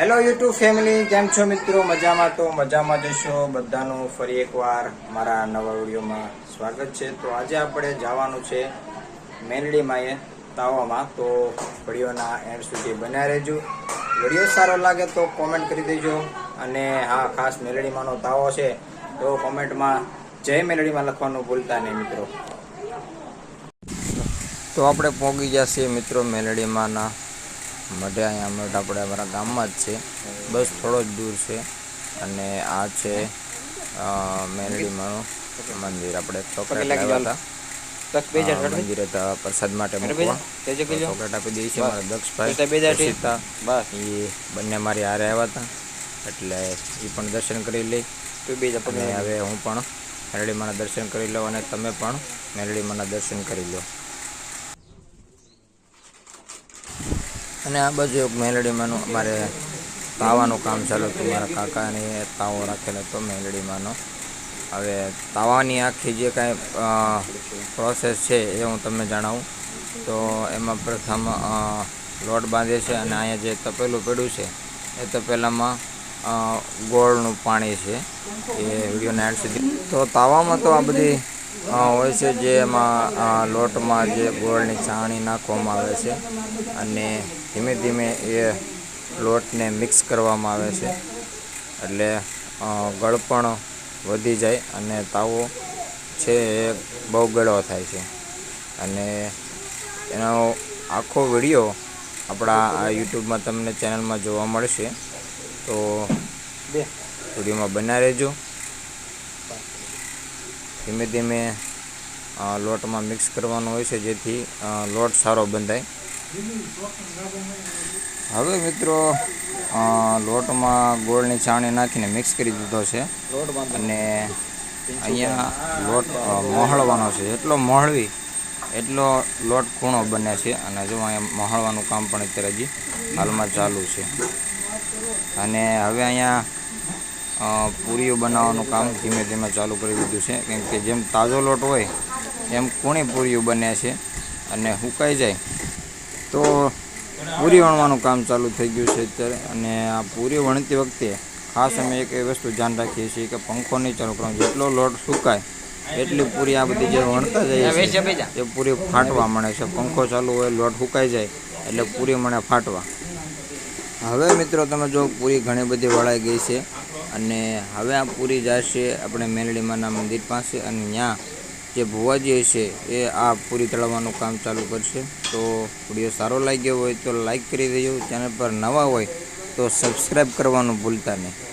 Hello YouTube family કેમ છો મિત્રો? મજામાં તો મજામાં જશો બધાનું ફરી એકવાર મારા નવા વિડીયોમાં સ્વાગત છે. તો આજે આપણે જવાનું છે મેલડીમાં એ તાવામાં. તો વિડીયોના એન્ડ સુધી બન્યા રહેજો. વીડિયો સારો લાગે તો કોમેન્ટ કરી દેજો. અને હા, ખાસ મેલડીમાંનો તાવો છે તો કોમેન્ટમાં જય મેલડીમાં લખવાનું ભૂલતા નહીં મિત્રો. તો આપણે પહોંચી છીએ મિત્રો મેલડીમાંના મઢે અહીંયા મઢ આપણે અમારા ગામમાં જ છે. બસ થોડો જ દૂર છે. અને આ છે મેરડીમાનું મંદિર. આપણે ચોકલેટ લાવ્યા હતા. મંદિરે પ્રસાદ માટે મૂકવા. ચોકલેટ આપી મારા દક્ષભાઈ એ બંને મારી હારે આવ્યા હતા. એટલે એ પણ દર્શન કરી લઈ. અને હવે હું પણ મેલડીમાંના દર્શન કરી લઉં અને તમે પણ મેલડીમાંના દર્શન કરી લો. અને આ બાજુ એક મેલડીમાંનું અમારે તાવાનું કામ ચાલુ હતું. મારા કાકાને તાવો રાખેલો હતો મેલડીમાંનો. હવે તાવાની આખી જે કાંઈ પ્રોસેસ છે એ હું તમને જણાવું. તો એમાં પ્રથમ લોટ બાંધે છે અને અહીંયા જે તપેલું પડ્યું છે, એ તપેલામાં ગોળનું પાણી છે. એ વીડિયો નાઇટ સુધી. તો તાવામાં તો આ બધી હોય છે જે એમાં લોટમાં જે ગોળની છાણી નાખવામાં આવે છે અને ધીમે ધીમે એ લોટને મિક્સ કરવામાં આવે છે. એટલે ગળપણ વધી જાય અને તાવો છે એ બહુ ગળો થાય છે. અને એનો આખો વીડિયો આપણા આ યુટ્યુબમાં તમને ચેનલમાં જોવા મળશે. તો વિડીયોમાં બના રહેજો. ધીમે ધીમે લોટમાં મિક્સ કરવાનો હોય છે, જેથી લોટ સારો બંધાય. હવે મિત્રો લોટમાં ગોળની છાણી નાખીને મિક્સ કરી દીધો છે. અને અહીંયા લોટ મોહળવાનો છે. એટલો મોહળવી, એટલો લોટ કૂણો બને છે. અને જો અહીંયા મોહળવાનું કામ પણ અત્યારે હજી હાલમાં ચાલુ છે. અને હવે અહીંયા પૂરીઓ બનાવવાનું કામ ધીમે ધીમે ચાલુ કરી દીધું છે. કેમ કે જેમ તાજો લોટ હોય એમ કૂણી પૂરીઓ બને છે અને સુકાઈ જાય. તો પૂરી વણવાનું કામ ચાલુ થઈ ગયું છે અત્યારે અને આ પૂરી વણતી વખતે ખાસ અમે એક એ વસ્તુ ધ્યાન રાખીએ છીએ કે પંખો નહીં ચાલુ કરવાનો. જેટલો લોટ સુકાય એટલી પૂરી આ બધી જે વણતા જાય એ પૂરી ફાટવા મળે છે. પંખો ચાલુ હોય લોટ સુકાઈ જાય એટલે પૂરી મને ફાટવા. હવે મિત્રો તમે જો પૂરી ઘણી બધી વળાઈ ગઈ છે. અને હવે આ પૂરી જશે આપણે મેલડીમાના મંદિર પાસે અને ત્યાં જે ભુવાજી હશે એ આ પૂરી તળવાનું કામ ચાલુ કરશે. તો વીડિયો સારો લાગ્યો હોય તો લાઈક કરી દેજો. ચેનલ પર નવા હોય તો સબસ્ક્રાઈબ કરવાનું ભૂલતા નહીં.